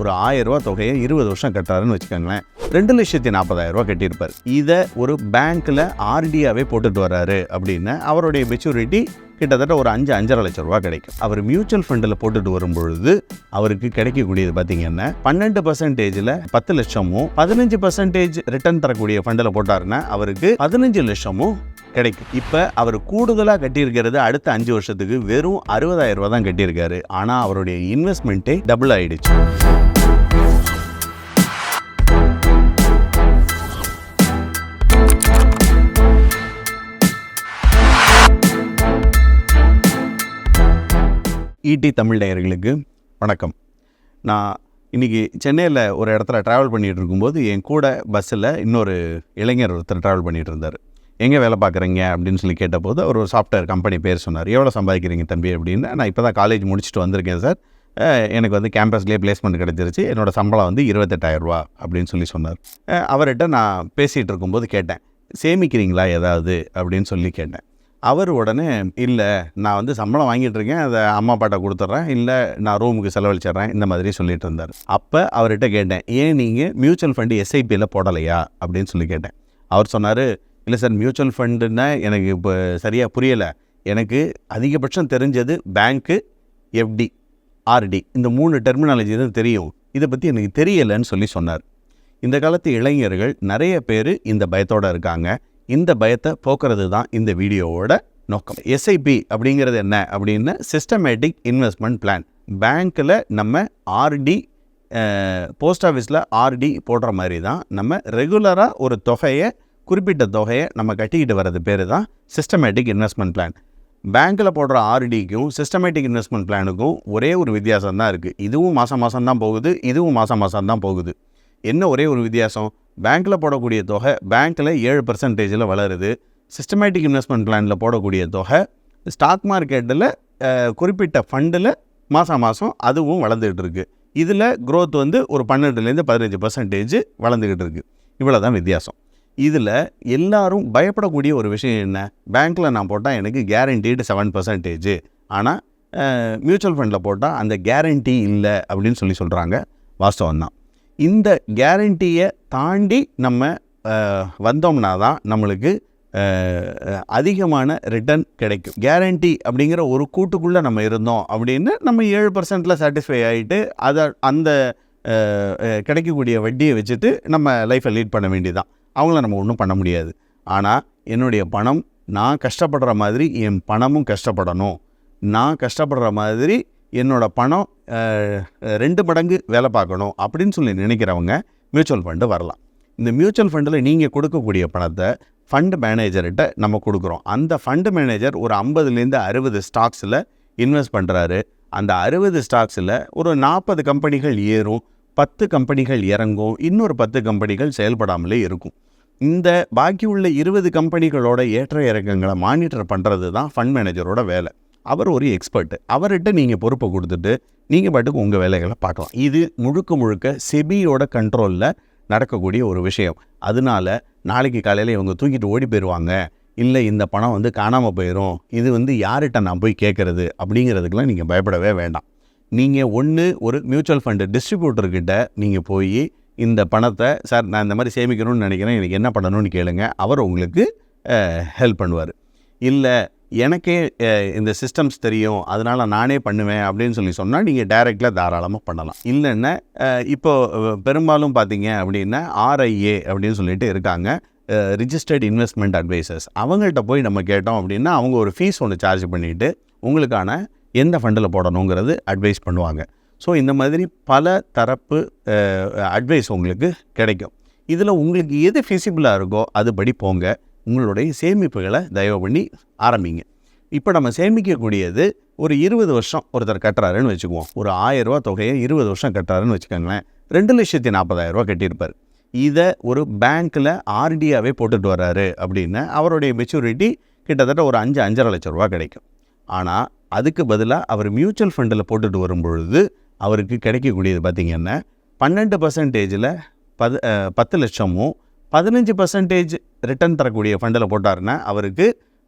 ஒரு ஆயிரம் தொகையை இருபது வருஷம் கட்டுறாருன்னு வச்சுக்கோங்களேன். ரெண்டு லட்சத்தி நாற்பதாயிரம் ரூபா கட்டியிருப்பார். இதை ஒரு பேங்க்கில் ஆர்டியாவே போட்டுட்டு வர்றாரு அப்படின்னு அவருடைய மெச்சூரிட்டி கிட்டத்தட்ட ஒரு அஞ்சு அஞ்சரை லட்சம் ரூபா கிடைக்கும். அவர் மியூச்சுவல் ஃபண்டில் போட்டுட்டு வரும்பொழுது அவருக்கு கிடைக்கக்கூடியது பார்த்தீங்கன்னா பன்னெண்டு பர்சன்டேஜில் பத்து லட்சமும் பதினஞ்சு பர்சன்டேஜ் ரிட்டர்ன் தரக்கூடிய ஃபண்டில் போட்டாருன்னா அவருக்கு பதினஞ்சு லட்சமும் கிடைக்கும். இப்போ அவர் கூடுதலாக கட்டியிருக்கிறது அடுத்த அஞ்சு வருஷத்துக்கு வெறும் அறுபதாயிரம் ரூபா தான் கட்டியிருக்காரு. ஆனால் அவருடைய இன்வெஸ்ட்மெண்ட்டே டபுள் ஆயிடுச்சு. ஈடி தமிழ் நேயர்களுக்கு வணக்கம். நான் இன்றைக்கி சென்னையில் ஒரு இடத்துல ட்ராவல் பண்ணிகிட்டு இருக்கும்போது என் கூட பஸ்ஸில் இன்னொரு இளைஞர் ஒருத்தர் ட்ராவல் பண்ணிகிட்டு இருந்தார். எங்கே வேலை பார்க்குறீங்க? அப்படின்னு சொல்லி கேட்டபோது அவர் ஒரு சாஃப்ட்வேர் கம்பெனி பேர் சொன்னார். எவ்வளோ சம்பாதிக்கிறீங்க தம்பி? அப்படின்னு. நான் இப்போ தான் காலேஜ் முடிச்சுட்டு வந்திருக்கேன் சார். எனக்கு வந்து கேம்பஸ்லேயே பிளேஸ்மெண்ட் கிடச்சிருச்சு. என்னோடய சம்பளம் வந்து இருபத்தெட்டாயிரரூவா அப்படின்னு சொல்லி சொன்னார். அவர்கிட்ட நான் பேசிகிட்டு இருக்கும்போது கேட்டேன். சேமிக்கிறீங்களா ஏதாவது? அப்படின்னு சொல்லி கேட்டேன். அவர் உடனே இல்லை நான் வந்து சம்பளம் வாங்கிட்டு இருக்கேன் அதை அம்மா அப்பாட்ட கொடுத்துட்றேன். இல்லை நான் ரூமுக்கு செலவழிச்சிட்றேன் இந்த மாதிரி சொல்லிட்டு இருந்தார் அப்போ அவர்கிட்ட கேட்டேன் ஏன் நீங்கள் மியூச்சுவல் ஃபண்டு எஸ்ஐபியில் போடலையா? அப்படின்னு சொல்லி கேட்டேன். அவர் சொன்னார் இல்லை சார் மியூச்சுவல் ஃபண்டுன்னா எனக்கு இப்போ சரியாக புரியலை. எனக்கு அதிகபட்சம் தெரிஞ்சது பேங்க்கு எஃப்டி ஆர்டி இந்த மூணு டெர்மினாலஜி தான் தெரியும். இதை பற்றி எனக்கு தெரியலைன்னு சொல்லி சொன்னார். இந்த காலத்து இளைஞர்கள் நிறைய பேர் இந்த பயத்தோடு இருக்காங்க. இந்த பயத்தை போக்குறது தான் இந்த வீடியோவோட நோக்கம். எஸ்ஐபி அப்படிங்கிறது என்ன அப்படின்னு சிஸ்டமேட்டிக் இன்வெஸ்ட்மெண்ட் பிளான் பேங்க்கில் நம்ம ஆர்டி போஸ்ட் ஆஃபீஸில் ஆர்டி போடுற மாதிரி தான் நம்ம ரெகுலராக ஒரு தொகையை குறிப்பிட்ட தொகையை நம்ம கட்டிக்கிட்டு வர்றது பேர் தான் சிஸ்டமேட்டிக் இன்வெஸ்ட்மெண்ட் பிளான் பேங்க்கில் போடுற ஆர்டிக்கும் சிஸ்டமேட்டிக் இன்வெஸ்ட்மெண்ட் பிளானுக்கும் ஒரே ஒரு வித்தியாசம் தான் இருக்குது இதுவும் மாதம் மாதம் தான் போகுது இதுவும் மாதம் மாதம் தான் போகுது. என்ன ஒரே ஒரு வித்தியாசம்? பேங்க்கில் போடக்கூடிய தொகை பேங்க்கில் ஏழு பர்சன்டேஜில் வளருது. சிஸ்டமேட்டிக் இன்வெஸ்ட்மெண்ட் பிளானில் போடக்கூடிய தொகை ஸ்டாக் மார்க்கெட்டில் குறிப்பிட்ட ஃபண்டில் மாதம் மாதம் அதுவும் வளர்ந்துக்கிட்டு இருக்குது இதில் க்ரோத் வந்து ஒரு பன்னெண்டுலேருந்து பதினஞ்சு பர்சன்டேஜ் வளர்ந்துக்கிட்டு இருக்குது இவ்வளோ தான் வித்தியாசம். இதில் எல்லாரும் பயப்படக்கூடிய ஒரு விஷயம் என்ன? பேங்க்கில் நான் போட்டால் எனக்கு கேரண்டீடு செவன் பர்சன்டேஜ் ஆனால் மியூச்சுவல் ஃபண்டில் போட்டால் அந்த கேரண்டி இல்லை அப்படின்னு சொல்லி சொல்கிறாங்க வாஸ்தவம் தான் இந்த கேரண்டியை தாண்டி நம்ம வந்தோம்னா தான் நம்மளுக்கு அதிகமான ரிட்டர்ன் கிடைக்கும். கேரண்டி அப்படிங்கிற ஒரு கூட்டுக்குள்ளே நம்ம இருந்தோம் அப்படின்னு நம்ம ஏழு பர்சன்ட்டில் சாட்டிஸ்ஃபை ஆகிட்டு அதை அந்த கிடைக்கக்கூடிய வட்டியை வச்சுட்டு நம்ம லைஃப்பை லீட் பண்ண வேண்டியதான் அவங்கள நம்ம ஒன்றும் பண்ண முடியாது. ஆனால் என்னுடைய பணம் நான் கஷ்டப்படுற மாதிரி என் பணமும் கஷ்டப்படணும். நான் கஷ்டப்படுற மாதிரி என்னோடய பணம் ரெண்டு மடங்கு வேலை பார்க்கணும் அப்படின்னு சொல்லி நினைக்கிறவங்க மியூச்சுவல் ஃபண்டு வரலாம். இந்த மியூச்சுவல் ஃபண்டில் நீங்கள் கொடுக்கக்கூடிய பணத்தை ஃபண்ட் மேனேஜர்கிட்ட நம்ம கொடுக்குறோம். அந்த ஃபண்டு மேனேஜர் ஒரு ஐம்பதுலேருந்து அறுபது ஸ்டாக்ஸில் இன்வெஸ்ட் பண்ணுறாரு அந்த அறுபது ஸ்டாக்ஸில் ஒரு நாற்பது கம்பெனிகள் ஏறும் பத்து கம்பெனிகள் இறங்கும் இன்னொரு பத்து கம்பெனிகள் செயல்படாமலே இருக்கும். இந்த பாக்கி உள்ள இருபது கம்பெனிகளோட ஏற்ற இறக்கங்களை மானிட்டர் பண்ணுறது தான் ஃபண்ட் மேனேஜரோட வேலை. அவர் ஒரு எக்ஸ்பர்ட்டு அவர்கிட்ட நீங்கள் பொறுப்பை கொடுத்துட்டு நீங்கள் பாட்டுக்கு உங்கள் வேலைகளை பார்க்கலாம். இது முழுக்க முழுக்க செபியோட கண்ட்ரோலில் நடக்கக்கூடிய ஒரு விஷயம். அதனால நாளைக்கு காலையில் இவங்க தூக்கிட்டு ஓடி போயிடுவாங்க இல்லை இந்த பணம் வந்து காணாமல் போயிடும் இது வந்து யார்கிட்ட நான் போய் கேட்குறது அப்படிங்கிறதுக்கெலாம் நீங்கள் பயப்படவே வேண்டாம். நீங்கள் ஒன்று ஒரு மியூச்சுவல் ஃபண்டு டிஸ்ட்ரிபியூட்டர்கிட்ட நீங்கள் போய் இந்த பணத்தை சார் நான் இந்த மாதிரி சேமிக்கணும்னு நினைக்கிறேன். எனக்கு என்ன பண்ணணும்னு கேளுங்க. அவர் உங்களுக்கு ஹெல்ப் பண்ணுவார். இல்லை எனக்கே இந்த சிஸ்டம்ஸ் தெரியும் அதனால் நானே பண்ணுவேன் அப்படின்னு சொல்லி சொன்னால் நீங்கள் டைரெக்டில் தாராளமாக பண்ணலாம். இல்லைன்னா இப்போது இப்போ பெரும்பாலும் பார்த்தீங்க அப்படின்னா ஆர்ஐஏ அப்படின்னு சொல்லிட்டு இருக்காங்க. ரிஜிஸ்டர்ட் இன்வெஸ்ட்மெண்ட் அட்வைசர்ஸ் அவங்கள்ட்ட போய் நம்ம கேட்டோம் அப்படின்னா அவங்க ஒரு ஃபீஸ் ஒன்று சார்ஜ் பண்ணிவிட்டு உங்களுக்கான எந்த ஃபண்டில் போடணுங்கிறது அட்வைஸ் பண்ணுவாங்க. ஸோ இந்த மாதிரி பல தரப்பு அட்வைஸ் உங்களுக்கு கிடைக்கும். இதில் உங்களுக்கு எது ஃபிசிபிளாக இருக்கோ அதுபடி போங்க. உங்களுடைய சேமிப்புகளை தயவு பண்ணி ஆரம்பிங்க. இப்போ நம்ம சேமிக்கக்கூடியது ஒரு இருபது வருஷம் ஒருத்தர் கட்டுறாருன்னு வச்சுக்குவோம். ஒரு ஆயிரம் தொகையை இருபது வருஷம் கட்டுறாருன்னு வச்சுக்கோங்களேன். ரெண்டு லட்சத்தி நாற்பதாயிரம் ரூபா கட்டியிருப்பார். இதை ஒரு பேங்க்கில் ஆர்டியாவே போட்டுட்டு வர்றாரு அப்படின்னு அவருடைய மெச்சூரிட்டி கிட்டத்தட்ட ஒரு அஞ்சு அஞ்சரை லட்சம் ரூபா கிடைக்கும். ஆனால் அதுக்கு பதிலாக அவர் மியூச்சுவல் ஃபண்டில் போட்டுட்டு வரும்பொழுது அவருக்கு கிடைக்கக்கூடியது பார்த்திங்கன்னா பன்னெண்டு பர்சன்டேஜில் பது பத்து லட்சமும் பதினஞ்சு பர்சன்டேஜ் ரிட்டர்ன் தரக்கூடிய ஃபண்டில் போட்டாருன்னா அவருக்கு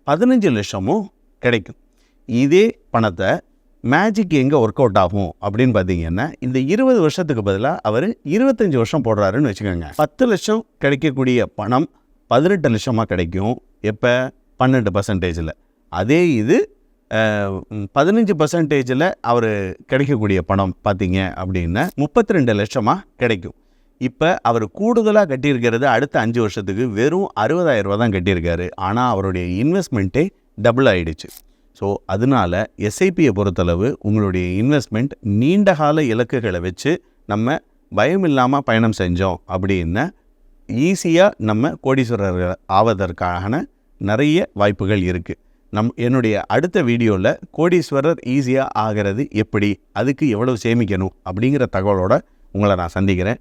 பதினஞ்சு லட்சமும் கிடைக்கும். இதே பணத்தை மேஜிக் எங்கே ஒர்க் அவுட் ஆகும் அப்படின்னு பார்த்தீங்கன்னா இந்த இருபது வருஷத்துக்கு பதிலாக அவர் இருபத்தஞ்சி வருஷம் போடுறாருன்னு வச்சுக்கோங்க. பத்து லட்சம் கிடைக்கக்கூடிய பணம் பதினெட்டு லட்சமாக கிடைக்கும் எப்போ? பன்னெண்டு பர்சன்டேஜில் அதே இது பதினஞ்சு பர்சன்டேஜில் அவர் கிடைக்கக்கூடிய பணம் பார்த்தீங்க அப்படின்னா முப்பத்தி ரெண்டு லட்சமாக கிடைக்கும். இப்போ அவர் கூடுதலாக கட்டியிருக்கிறது அடுத்த அஞ்சு வருஷத்துக்கு வெறும் அறுபதாயிரம் ரூபா தான் கட்டியிருக்காரு. ஆனால் அவருடைய இன்வெஸ்ட்மெண்ட்டே டபுள் ஆகிடுச்சு ஸோ அதனால எஸ்ஐபியை பொறுத்தளவு உங்களுடைய இன்வெஸ்ட்மெண்ட் நீண்ட கால இலக்குகளை வச்சு நம்ம பயம் இல்லாமல் பயணம் செஞ்சோம் அப்படின்னா ஈஸியாக நம்ம கோடீஸ்வரர்கள் ஆவதற்கான நிறைய வாய்ப்புகள் இருக்குது நம் என்னுடைய அடுத்த வீடியோவில் கோடீஸ்வரர் ஈஸியாக ஆகிறது எப்படி அதுக்கு எவ்வளவு சேமிக்கணும் அப்படிங்கிற தகவலோடு உங்களை நான் சந்திக்கிறேன்.